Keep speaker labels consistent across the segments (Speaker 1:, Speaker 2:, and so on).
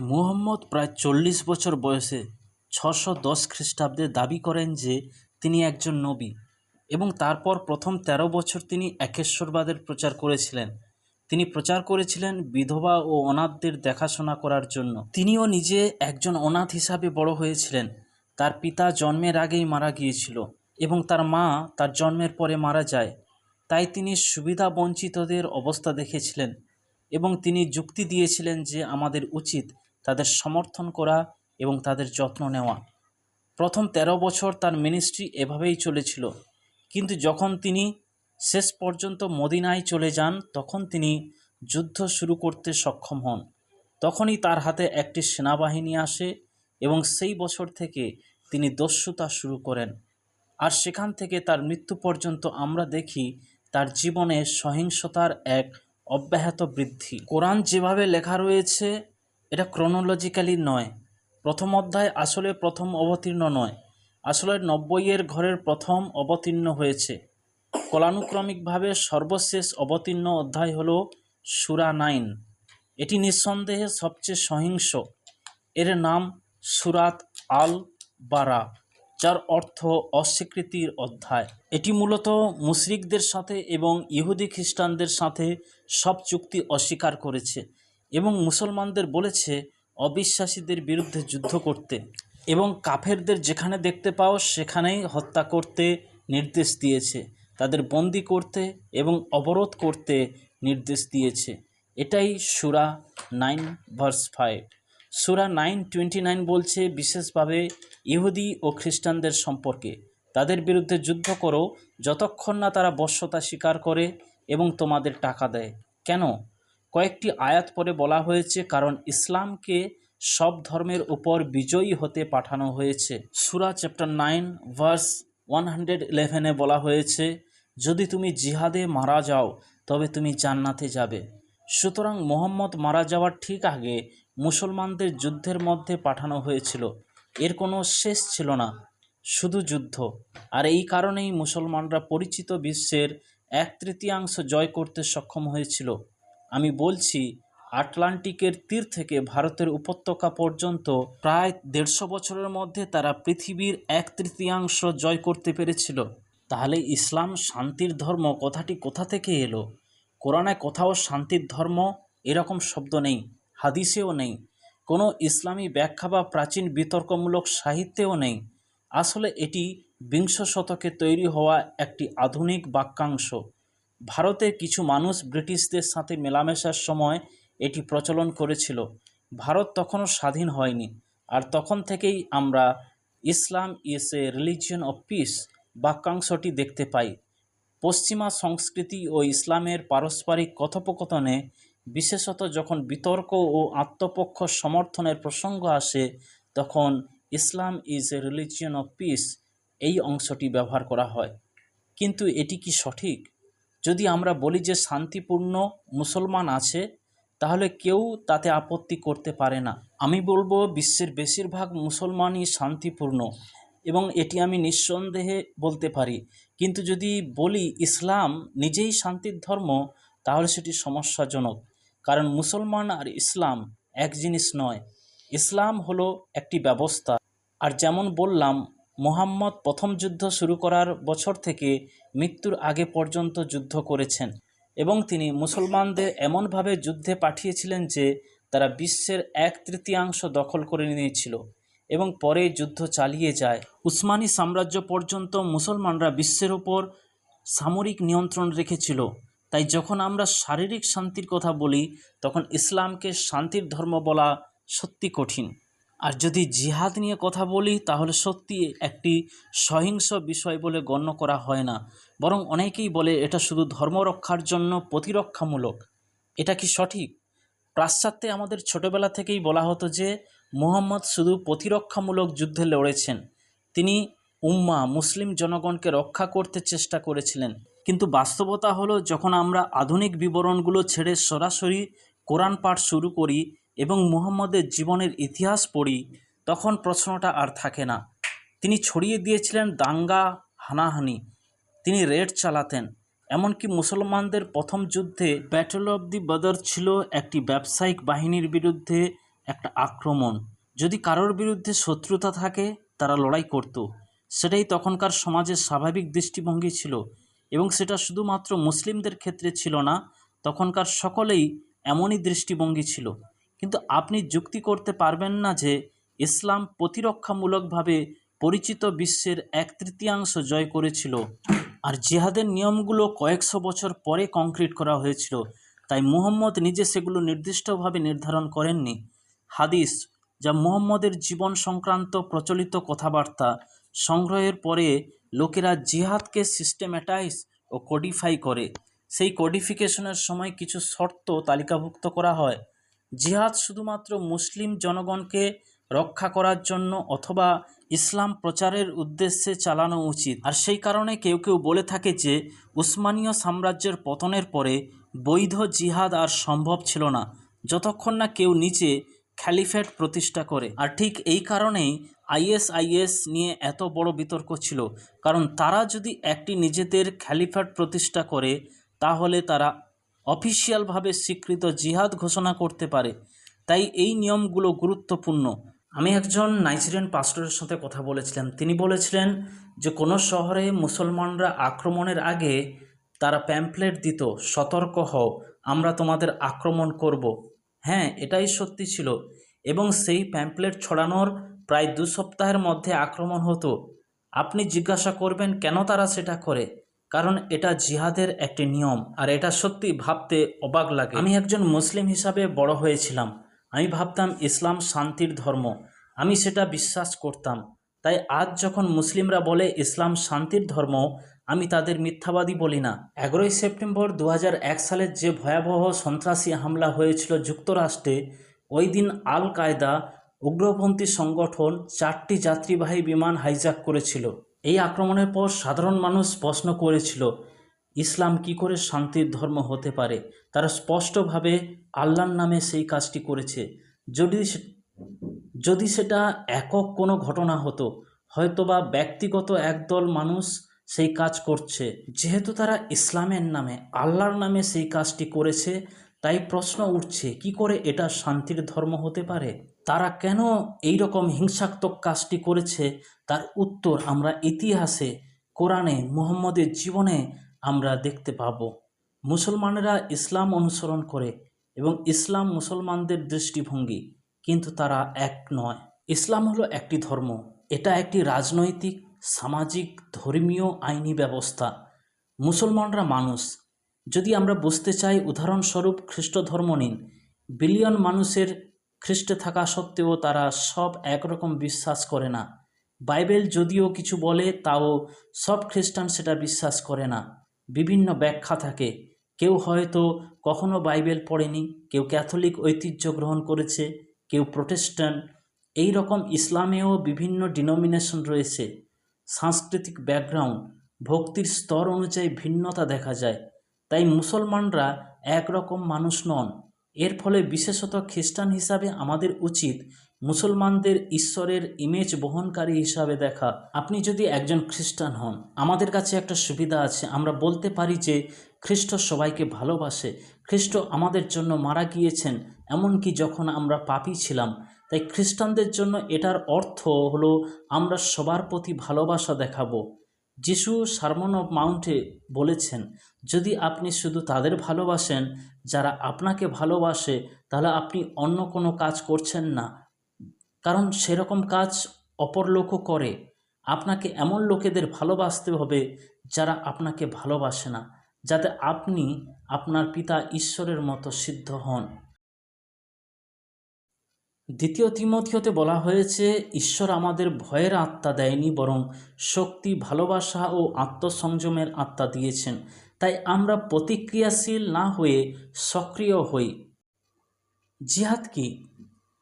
Speaker 1: মুহাম্মদ প্রায় চল্লিশ বছর বয়সে ছশো দশ খ্রিস্টাব্দে দাবি করেন যে তিনি একজন নবী এবং তারপর প্রথম তেরো বছর তিনি একেশ্বরবাদের প্রচার করেছিলেন। তিনি প্রচার করেছিলেন বিধবা ও অনাথদের দেখাশোনা করার জন্য। তিনিও নিজে একজন অনাথ হিসাবে বড় হয়েছিলেন। তার পিতা জন্মের আগেই মারা গিয়েছিল এবং তার মা তার জন্মের পরে মারা যায়। তাই তিনি সুবিধা বঞ্চিতদের অবস্থা দেখেছিলেন এবং তিনি যুক্তি দিয়েছিলেন যে আমাদের উচিত তাদের সমর্থন করা এবং তাদের যত্ন নেওয়া। প্রথম ১৩ বছর তার মিনিস্ট্রি এভাবেই চলেছিল। কিন্তু যখন তিনি শেষ পর্যন্ত মদিনায় চলে যান, তখন তিনি যুদ্ধ শুরু করতে সক্ষম হন। তখনই তার হাতে একটি সেনাবাহিনী আসে এবং সেই বছর থেকে তিনি দস্যুতা শুরু করেন। আর সেখান থেকে তার মৃত্যু পর্যন্ত আমরা দেখি তার জীবনে সহিংসতার এক অব্যাহত বৃদ্ধি। কোরআন যেভাবে লেখা রয়েছে এটা ক্রোনোলজিক্যালি নয়। প্রথম অধ্যায় আসলে প্রথম অবতীর্ণ নয়। আসলে নব্বইয়ের ঘরের প্রথম অবতীর্ণ হয়েছে। কলানুক্রমিকভাবে সর্বশেষ অবতীর্ণ অধ্যায় হল সুরা নাইন। এটি নিঃসন্দেহে সবচেয়ে সহিংস। এর নাম সুরাত আল বারা যার অর্থ অস্বীকৃতির অধ্যায়। এটি মূলত মুশরিকদের সাথে এবং ইহুদি খ্রিস্টানদের সাথে সব চুক্তি অস্বীকার করেছে। এবং মুসলমানদের বলেছে, অবিশ্বাসীদের বিরুদ্ধে যুদ্ধ করতে এবং কাফেরদের যেখানে দেখতে পাও সেখানেই হত্যা করতে নির্দেশ দিয়েছে। তাদের বন্দি করতে এবং অবরোধ করতে নির্দেশ দিয়েছে। এটাই সুরা নাইন ভার্স ফাইভ। সুরা নাইন টোয়েন্টি নাইন বলছে বিশেষভাবে ইহুদি ও খ্রিস্টানদের সম্পর্কে। তাদের বিরুদ্ধে যুদ্ধ করো, যতক্ষণ না তারা বশ্যতা স্বীকার করে এবং তোমাদের টাকা দেয়। কেন? কয়েকটি আয়াত পরে বলা হয়েছে, কারণ ইসলামকে সব ধর্মের উপর বিজয়ী হতে পাঠানো হয়েছে। সুরা chapter nine, verse one hundred ইলেভেনে বলা হয়েছে, যদি তুমি জিহাদে মারা যাও, তবে তুমি জান্নাতে যাবে। সুতরাং মোহাম্মদ মারা যাওয়ার ঠিক আগে মুসলমানদের যুদ্ধের মধ্যে পাঠানো হয়েছিল। এর কোনো শেষ ছিল না, শুধু যুদ্ধ। আর এই কারণেই মুসলমানরা পরিচিত বিশ্বের এক তৃতীয়াংশ জয় করতে সক্ষম হয়েছিল। আমি বলছি, আটলান্টিকের তীর থেকে ভারতের উপত্যকা পর্যন্ত প্রায় দেড়শো বছরের মধ্যে তারা পৃথিবীর এক তৃতীয়াংশ জয় করতে পেরেছিল। তাহলে ইসলাম শান্তির ধর্ম কথাটি কোথা থেকে এলো? কোরআনে কোথাও শান্তির ধর্ম এরকম শব্দ নেই, হাদিসেও নেই, কোনো ইসলামী ব্যাখ্যা বা প্রাচীন বিতর্কমূলক সাহিত্যেও নেই। আসলে এটি বিংশ শতকে তৈরি হওয়া একটি আধুনিক বাক্যাংশ। ভারতের কিছু মানুষ ব্রিটিশদের সাথে মেলামেশার সময় এটি প্রচলন করেছিল। ভারত তখনও স্বাধীন হয়নি। আর তখন থেকেই আমরা Islam is a religion of peace বাক্যাংশটি দেখতে পাই। পশ্চিমা সংস্কৃতি ও ইসলামের পারস্পরিক কথোপকথনে, বিশেষত যখন বিতর্ক ও আত্মপক্ষ সমর্থনের প্রসঙ্গ আসে, তখন Islam is a religion of peace এই অংশটি ব্যবহার করা হয়। কিন্তু এটি কি সঠিক? যদি আমরা বলি যে শান্তিপূর্ণ মুসলমান আছে, তাহলে কেউ তাতে আপত্তি করতে পারে না। আমি বলব বিশ্বের বেশিরভাগ মুসলমানই শান্তিপূর্ণ এবং এটি আমি নিঃসন্দেহে বলতে পারি। কিন্তু যদি বলি ইসলাম নিজেই শান্তির ধর্ম, তাহলে সেটি সমস্যাজনক। কারণ মুসলমান আর ইসলাম এক জিনিস নয়। ইসলাম হলো একটি ব্যবস্থা। আর যেমন বললাম, মোহাম্মদ প্রথম যুদ্ধ শুরু করার বছর থেকে মৃত্যুর আগে পর্যন্ত যুদ্ধ করেছেন এবং তিনি মুসলমানদের এমনভাবে যুদ্ধে পাঠিয়েছিলেন যে তারা বিশ্বের এক তৃতীয়াংশ দখল করে নিয়েছিল এবং পরে যুদ্ধ চালিয়ে যায়। উসমানী সাম্রাজ্য পর্যন্ত মুসলমানরা বিশ্বের ওপর সামরিক নিয়ন্ত্রণ রেখেছিল। তাই যখন আমরা শারীরিক শান্তির কথা বলি, তখন ইসলামকে শান্তির ধর্ম বলা সত্যি কঠিন। আর যদি জিহাদ নিয়ে কথা বলি, তাহলে সত্যি একটি সহিংস বিষয় বলে গণ্য করা হয় না। বরং অনেকেই বলে এটা শুধু ধর্ম রক্ষার জন্য প্রতিরক্ষামূলক। এটা কি সঠিক? পাশ্চাত্যে আমাদের ছোটবেলা থেকেই বলা হতো যে, মুহাম্মদ শুধু প্রতিরক্ষামূলক যুদ্ধে লড়েছেন। তিনি উম্মা, মুসলিম জনগণকে রক্ষা করতে চেষ্টা করেছিলেন। কিন্তু বাস্তবতা হলো, যখন আমরা আধুনিক বিবরণগুলো ছেড়ে সরাসরি কোরআন পাঠ শুরু করি এবং মুহাম্মদের জীবনের ইতিহাস পড়ি, তখন প্রশ্নটা আর থাকে না। তিনি ছড়িয়ে দিয়েছিলেন দাঙ্গা, হানাহানি তিনি রেড চালাতেন, এমনকি মুসলমানদের প্রথম যুদ্ধে ব্যাটল অব দি বদর ছিল একটি ব্যবসায়িক বাহিনীর বিরুদ্ধে একটা আক্রমণ। যদি কারোর বিরুদ্ধে শত্রুতা থাকে, তারা লড়াই করত। সেটাই তখনকার সমাজের স্বাভাবিক দৃষ্টিভঙ্গি ছিল এবং সেটা শুধুমাত্র মুসলিমদের ক্ষেত্রে ছিল না, তখনকার সকলেই এমনই দৃষ্টিভঙ্গি ছিল। কিন্তু আপনি যুক্তি করতে পারবেন না যে ইসলাম প্রতিরক্ষামূলকভাবে পরিচিত বিশ্বের এক তৃতীয়াংশ জয় করেছিল। আর জেহাদের নিয়মগুলো কয়েকশো বছর পরে কংক্রিট করা হয়েছিল, তাই মুহম্মদ নিজে সেগুলো নির্দিষ্টভাবে নির্ধারণ করেননি। হাদিস, যা মুহম্মদের জীবন সংক্রান্ত প্রচলিত কথাবার্তা, সংগ্রহের পরে লোকেরা জিহাদকে সিস্টেম্যাটাইজ ও কোডিফাই করে। সেই কোডিফিকেশনের সময় কিছু শর্ত তালিকাভুক্ত করা হয়। জিহাদ শুধুমাত্র মুসলিম জনগণকে রক্ষা করার জন্য অথবা ইসলাম প্রচারের উদ্দেশ্যে চালানো উচিত। আর সেই কারণে কেউ কেউ বলে থাকে যে, উসমানীয় সাম্রাজ্যের পতনের পরে বৈধ জিহাদ আর সম্ভব ছিল না, যতক্ষণ না কেউ নিচে খ্যালিফেট প্রতিষ্ঠা করে। আর ঠিক এই কারণেই আইএসআইএস নিয়ে এত বড় বিতর্ক ছিল। কারণ তারা যদি একটি নিজেদের খ্যালিফেট প্রতিষ্ঠা করে, তাহলে তারা অফিসিয়ালভাবে স্বীকৃত জিহাদ ঘোষণা করতে পারে। তাই এই নিয়মগুলো গুরুত্বপূর্ণ। আমি একজন নাইজেরিয়ান পাস্টরের সাথে কথা বলেছিলাম। তিনি বলেছিলেন যে, কোনো শহরে মুসলমানরা আক্রমণের আগে তারা প্যাম্পলেট দিত, সতর্ক হও, আমরা তোমাদের আক্রমণ করব। হ্যাঁ এটাই সত্যি ছিল। এবং সেই প্যাম্পলেট ছড়ানোর প্রায় দু সপ্তাহের মধ্যে আক্রমণ হতো। আপনি জিজ্ঞাসা করবেন, কেন তারা সেটা করে? কারণ এটা জিহাদের একটি নিয়ম, আর এটা সত্যি ভাবতে অবাক লাগে। আমি একজন মুসলিম হিসাবে বড় হয়েছিলাম। আমি ভাবতাম ইসলাম শান্তির ধর্ম। আমি সেটা বিশ্বাস করতাম। তাই আজ যখন মুসলিমরা বলে ইসলাম শান্তির ধর্ম, আমি তাদের মিথ্যাবাদী বলি না। এগারোই সেপ্টেম্বর দু হাজার এক সালের যে ভয়াবহ সন্ত্রাসী হামলা হয়েছিল যুক্তরাষ্ট্রে, ওই দিন আল কায়দা উগ্রপন্থী সংগঠন চারটি যাত্রীবাহী বিমান হাইজ্যাক করেছিল। এই আক্রমণের পর সাধারণ মানুষ প্রশ্ন করেছিল ইসলাম কি করে শান্তির ধর্ম হতে পারে, তারা স্পষ্টভাবে আল্লাহর নামে সেই কাজটি করেছে। যদি যদি সেটা একক কোনো ঘটনা হতো, হয়তোবা ব্যক্তিগত একদল মানুষ সেই কাজ করছে। যেহেতু তারা ইসলামের নামে, আল্লাহর নামে সেই কাজটি করেছে, তাই প্রশ্ন উঠছে, কি করে এটা শান্তির ধর্ম হতে পারে? তারা কেন এই রকম হিংসাত্মক কাজটি করেছে? তার উত্তর আমরা ইতিহাসে, কোরআনে, মুহাম্মদের জীবনে আমরা দেখতে পাব। মুসলমানেরা ইসলাম অনুসরণ করে এবং ইসলাম মুসলমানদের দৃষ্টিভঙ্গি, কিন্তু তারা এক নয়। ইসলাম হলো একটি ধর্ম। এটা একটি রাজনৈতিক, সামাজিক, ধর্মীয় আইনি ব্যবস্থা। মুসলমানরা মানুষ। যদি আমরা বুঝতে চাই, উদাহরণস্বরূপ খ্রিস্ট ধর্ম নিন। বিলিয়ন মানুষের খ্রিস্টে থাকা সত্ত্বেও তারা সব একরকম বিশ্বাস করে না। বাইবেল যদিও কিছু বলে, তাও সব খ্রিস্টান সেটা বিশ্বাস করে না। বিভিন্ন ব্যাখ্যা থাকে। কেউ হয়তো কখনো বাইবেল পড়েনি, কেউ ক্যাথলিক ঐতিহ্য গ্রহণ করেছে, কেউ প্রোটেস্ট্যান্ট এই রকম ইসলামেও বিভিন্ন ডিনোমিনেশন রয়েছে। সাংস্কৃতিক ব্যাকগ্রাউন্ড, ভক্তির স্তর অনুযায়ী ভিন্নতা দেখা যায়। তাই মুসলমানরা একরকম মানুষ নন। এর ফলে বিশেষত খ্রিস্টান হিসাবে আমাদের উচিত মুসলমানদের ঈশ্বরের ইমেজ বহনকারী হিসাবে দেখা। আপনি যদি একজন খ্রিস্টান হন, আমাদের কাছে একটা সুবিধা আছে। আমরা বলতে পারি যে, খ্রিস্ট সবাইকে ভালোবাসে। খ্রিস্ট আমাদের জন্য মারা গিয়েছেন, এমনকি যখন আমরা পাপি ছিলাম। তাই খ্রিস্টানদের জন্য এটার অর্থ হলো, আমরা সবার প্রতি ভালোবাসা দেখাবো। যিশু সারমন অফ মাউন্টে বলেছেন, যদি আপনি শুধু তাদের ভালোবাসেন, যারা আপনাকে ভালোবাসে, তাহলে আপনি অন্য কোনো কাজ করছেন না। কারণ সেরকম কাজ অপর লোকও করে। আপনাকে এমন লোকেদের ভালোবাসতে হবে, যারা আপনাকে ভালোবাসে না, যাতে আপনি আপনার পিতা ঈশ্বরের মতো সিদ্ধ হন। দ্বিতীয় তিমথিয়তে বলা হয়েছে, ঈশ্বর আমাদের ভয়ের আত্মা দেয়নি, বরং শক্তি, ভালোবাসা ও আত্মসংযমের আত্মা দিয়েছেন। তাই আমরা প্রতিক্রিয়াশীল না হয়ে সক্রিয় হই। জিহাদ কি?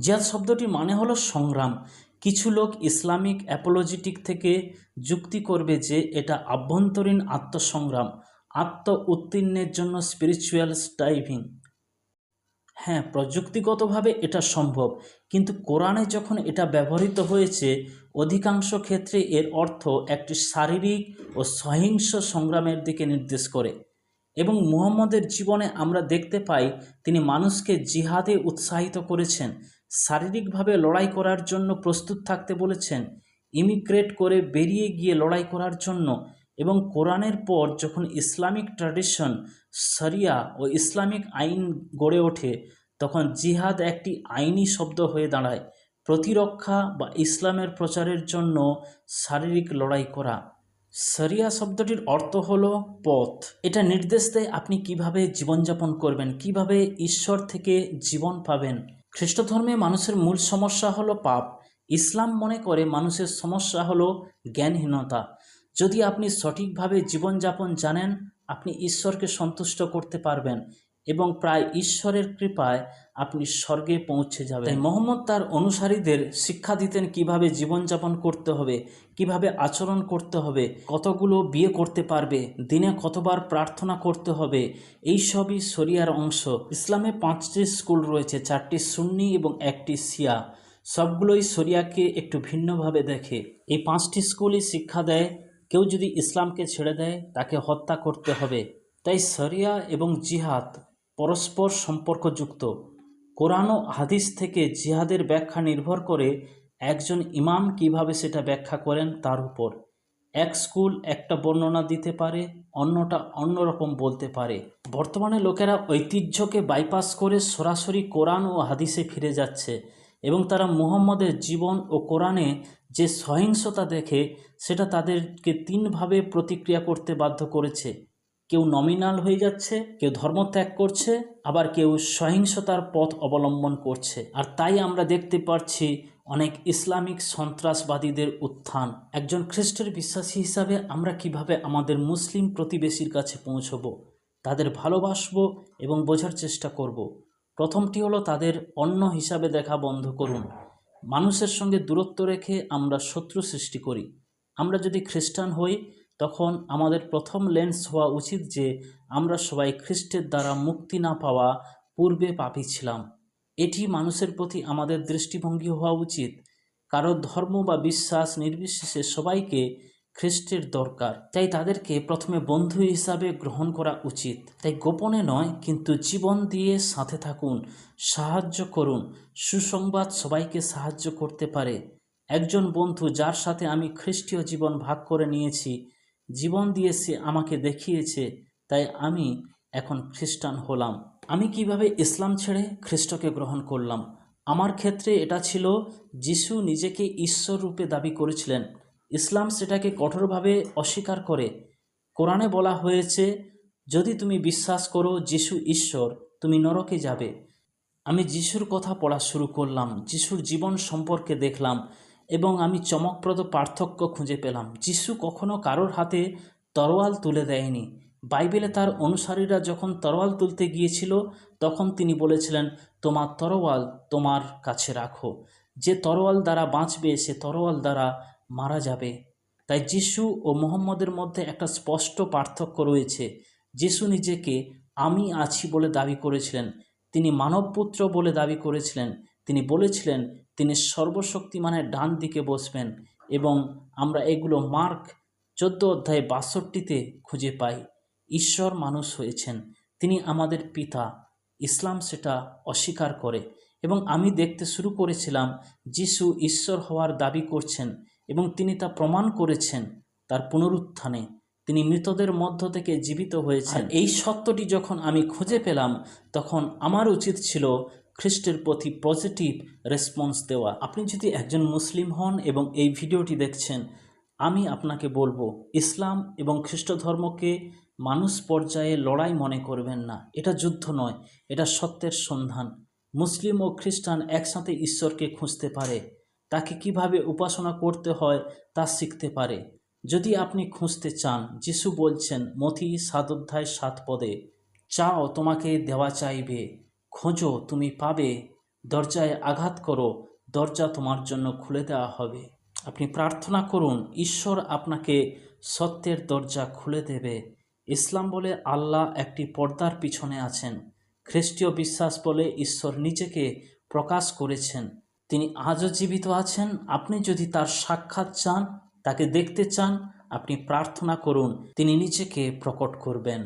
Speaker 1: জিহাদ শব্দটি মানে হলো সংগ্রাম। কিছু লোক ইসলামিক অ্যাপোলজিটিক থেকে যুক্তি করবে যে এটা আভ্যন্তরীণ আত্মসংগ্রাম আত্ম উত্তীর্ণের জন্য স্পিরিচুয়াল স্টাইভিং হ্যাঁ প্রযুক্তিগতভাবে এটা সম্ভব। কিন্তু কোরআনে যখন এটা ব্যবহৃত হয়েছে, অধিকাংশ ক্ষেত্রে এর অর্থ একটি শারীরিক ও সহিংস সংগ্রামের দিকে নির্দেশ করে। এবং মুহাম্মদের জীবনে আমরা দেখতে পাই, তিনি মানুষকে জিহাদে উৎসাহিত করেছেন, শারীরিকভাবে লড়াই করার জন্য প্রস্তুত থাকতে বলেছেন, ইমিগ্রেট করে বেরিয়ে গিয়ে লড়াই করার জন্য এবং কোরআনের পর যখন ইসলামিক ট্র্যাডিশন শরিয়া ও ইসলামিক আইন গড়ে ওঠে, তখন জিহাদ একটি আইনি শব্দ হয়ে দাঁড়ায়। প্রতিরক্ষা বা ইসলামের প্রচারের জন্য শারীরিক লড়াই করা। শরিয়া শব্দটির অর্থ হল পথ। এটা নির্দেশ দেয় আপনি কীভাবে জীবনযাপন করবেন, কীভাবে ঈশ্বর থেকে জীবন পাবেন। খ্রিস্ট ধর্মে মানুষের মূল সমস্যা হলো পাপ। ইসলাম মনে করে মানুষের সমস্যা হলো জ্ঞানহীনতা। যদি আপনি সঠিকভাবে জীবনযাপন জানেন, আপনি ঈশ্বরকে সন্তুষ্ট করতে পারবেন এবং প্রায় ঈশ্বরের কৃপায় আপনি স্বর্গে পৌঁছে যাবেন। তাই মোহাম্মদ তার অনুসারীদের শিক্ষা দিতেন কীভাবে জীবনযাপন করতে হবে, কীভাবে আচরণ করতে হবে, কতগুলো বিয়ে করতে পারবে, দিনে কতবার প্রার্থনা করতে হবে এই সবই শরিয়ার অংশ। ইসলামে পাঁচটি স্কুল রয়েছে, চারটি সুন্নি এবং একটি সিয়া সবগুলোই শরিয়াকে একটু ভিন্নভাবে দেখে। এই পাঁচটি স্কুলই শিক্ষা দেয় কেউ যদি ইসলামকে ছেড়ে দেয়, তাকে হত্যা করতে হবে। তাই শরিয়া এবং জিহাদ পরস্পর সম্পর্কযুক্ত। কোরআন ও হাদিস থেকে জিহাদের ব্যাখ্যা নির্ভর করে একজন ইমাম কীভাবে সেটা ব্যাখ্যা করেন তার উপর। এক স্কুল একটা বর্ণনা দিতে পারে, অন্যটা অন্যরকম বলতে পারে। বর্তমানে লোকেরা ঐতিহ্যকে বাইপাস করে সরাসরি কোরআন ও হাদিসে ফিরে যাচ্ছে। এবং তারা মুহাম্মদের জীবন ও কোরআনে যে সহিংসতা দেখে, সেটা তাদেরকে তিনভাবে প্রতিক্রিয়া করতে বাধ্য করেছে। কেউ নমিনাল হয়ে যাচ্ছে, কেউ ধর্মত্যাগ করছে, আবার কেউ সহিংসতার পথ অবলম্বন করছে। আর তাই আমরা দেখতে পাচ্ছি অনেক ইসলামিক সন্ত্রাসবাদীদের উত্থান। একজন খ্রিস্টের বিশ্বাসী হিসাবে আমরা কীভাবে আমাদের মুসলিম প্রতিবেশীর কাছে পৌঁছব, তাদের ভালোবাসবো এবং বোঝার চেষ্টা করব। প্রথমটি হলো তাদের অন্য হিসাবে দেখা বন্ধ করুন। মানুষের সঙ্গে দূরত্ব রেখে আমরা শত্রু সৃষ্টি করি। আমরা যদি খ্রিস্টান হই, তখন আমাদের প্রথম লেন্স হওয়া উচিত যে আমরা সবাই খ্রিস্টের দ্বারা মুক্তি না পাওয়া পূর্বে পাপি ছিলাম। এটি মানুষের প্রতি আমাদের দৃষ্টিভঙ্গি হওয়া উচিত। কারও ধর্ম বা বিশ্বাস নির্বিশেষে সবাইকে খ্রিস্টের দরকার। তাই তাদেরকে প্রথমে বন্ধু হিসাবে গ্রহণ করা উচিত। তাই গোপনে নয়, কিন্তু জীবন দিয়ে সাথে থাকুন, সাহায্য করুন, সুসংবাদ সবাইকে সাহায্য করতে পারে। একজন বন্ধু যার সাথে আমি খ্রিস্টীয় জীবন ভাগ করে নিয়েছি, জীবন দিয়ে সে আমাকে দেখিয়েছে, তাই আমি এখন খ্রিস্টান হলাম। আমি কীভাবে ইসলাম ছেড়ে খ্রিস্টকে গ্রহণ করলাম? আমার ক্ষেত্রে এটা ছিল, যিশু নিজেকে ঈশ্বর রূপে দাবি করেছিলেন। ইসলাম সেটাকে কঠোরভাবে অস্বীকার করে। কোরআনে বলা হয়েছে, যদি তুমি বিশ্বাস করো যিশু ঈশ্বর, তুমি নরকে যাবে। আমি যিশুর কথা পড়া শুরু করলাম, যিশুর জীবন সম্পর্কে দেখলাম এবং আমি চমকপ্রদ পার্থক্য খুঁজে পেলাম। যিশু কখনো কারোর হাতে তরোয়াল তুলে দেয়নি। বাইবেলে তার অনুসারীরা যখন তরোয়াল তুলতে গিয়েছিল, তখন তিনি বলেছিলেন, তোমার তরোয়াল তোমার কাছে রাখো। যে তরোয়াল দ্বারা বাঁচবে, সে তরোয়াল দ্বারা মারা যাবে। তাই যিশু ও মোহাম্মদের মধ্যে একটা স্পষ্ট পার্থক্য রয়েছে। যিশু নিজেকে আমি আছি বলে দাবি করেছিলেন। তিনি মানবপুত্র বলে দাবি করেছিলেন। তিনি বলেছিলেন, তিনি সর্বশক্তিমানের ডান দিকে বসবেন এবং আমরা এগুলো মার্ক চোদ্দ অধ্যায় বাষট্টিতে খুঁজে পাই। ঈশ্বর মানুষ হয়েছেন। তিনি আমাদের পিতা। ইসলাম সেটা অস্বীকার করে। এবং আমি দেখতে শুরু করেছিলাম, যিশু ঈশ্বর হওয়ার দাবি করছেন। এবং তিনি তা প্রমাণ করেছেন তার পুনরুত্থানে। তিনি মৃতদের মধ্য থেকে জীবিত হয়েছেন। এই সত্যটি যখন আমি খুঁজে পেলাম, তখন আমার উচিত ছিল খ্রিস্টের প্রতি পজিটিভ রেসপন্স দেওয়া। আপনি যদি একজন মুসলিম হন এবং এই ভিডিওটি দেখছেন, আমি আপনাকে বলব, ইসলাম এবং খ্রিস্ট ধর্মকে মানুষ পর্যায়ে লড়াই মনে করবেন না। এটা যুদ্ধ নয়, এটা সত্যের সন্ধান। মুসলিম ও খ্রিস্টান একসাথে ঈশ্বরকে খুঁজতে পারে। তাকে কীভাবে উপাসনা করতে হয় তা শিখতে পারে। যদি আপনি খুঁজতে চান, যিশু বলছেন মথি সাত অধ্যায় সাত পদে, চাও তোমাকে দেওয়া চাইবে, খোঁজো, তুমি পাবে, দরজায় আঘাত করো, দরজা তোমার জন্য খুলে দেওয়া হবে। আপনি প্রার্থনা করুন, ঈশ্বর আপনাকে সত্যের দরজা খুলে দেবে। ইসলাম বলে আল্লাহ একটি পর্দার পিছনে আছেন। খ্রিস্টীয় বিশ্বাস বলে ঈশ্বর নিজেকে প্রকাশ করেছেন। তিনি আজও জীবিত আছেন। আপনি যদি তার সাক্ষাৎ চান, তাকে দেখতে চান, আপনি প্রার্থনা করুন, তিনি নিজেকে প্রকট করবেন।